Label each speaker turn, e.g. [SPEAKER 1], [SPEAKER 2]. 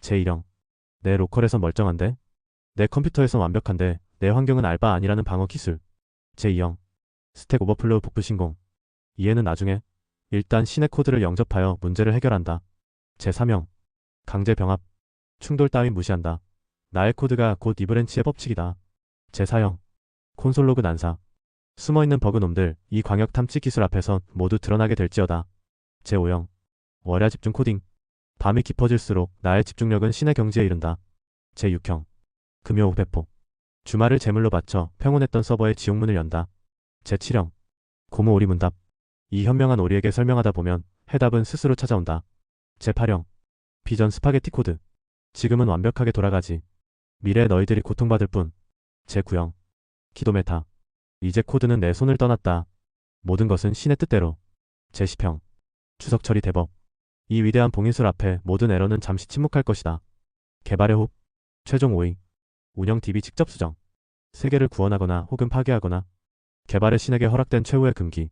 [SPEAKER 1] 제1형. 내 로컬에선 멀쩡한데? 내 컴퓨터에선 완벽한데 내 환경은 알바 아니라는 방어 기술. 제2형. 스택 오버플로우 복구 신공. 이해는 나중에. 일단 신의 코드를 영접하여 문제를 해결한다. 제3형. 강제 병합. 충돌 따윈 무시한다. 나의 코드가 곧 이브랜치의 법칙이다. 제4형. 콘솔 로그 난사. 숨어있는 버그놈들 이 광역 탐지 기술 앞에선 모두 드러나게 될지어다. 제5형. 월야 집중 코딩. 밤이 깊어질수록 나의 집중력은 신의 경지에 이른다. 제6형. 금요 배포. 주말을 제물로 바쳐 평온했던 서버의 지옥문을 연다. 제7형. 고무 오리 문답. 이 현명한 오리에게 설명하다 보면 해답은 스스로 찾아온다. 제8형. 비전 스파게티 코드. 지금은 완벽하게 돌아가지. 미래의 너희들이 고통받을 뿐. 제9형. 기도 메타. 이제 코드는 내 손을 떠났다. 모든 것은 신의 뜻대로. 제10형. 추석 처리 대법. 이 위대한 봉인술 앞에 모든 에러는 잠시 침묵할 것이다. 개발의 호흡. 최종 5위. 운영 DB 직접 수정. 세계를 구원하거나 혹은 파괴하거나. 개발의 신에게 허락된 최후의 금기.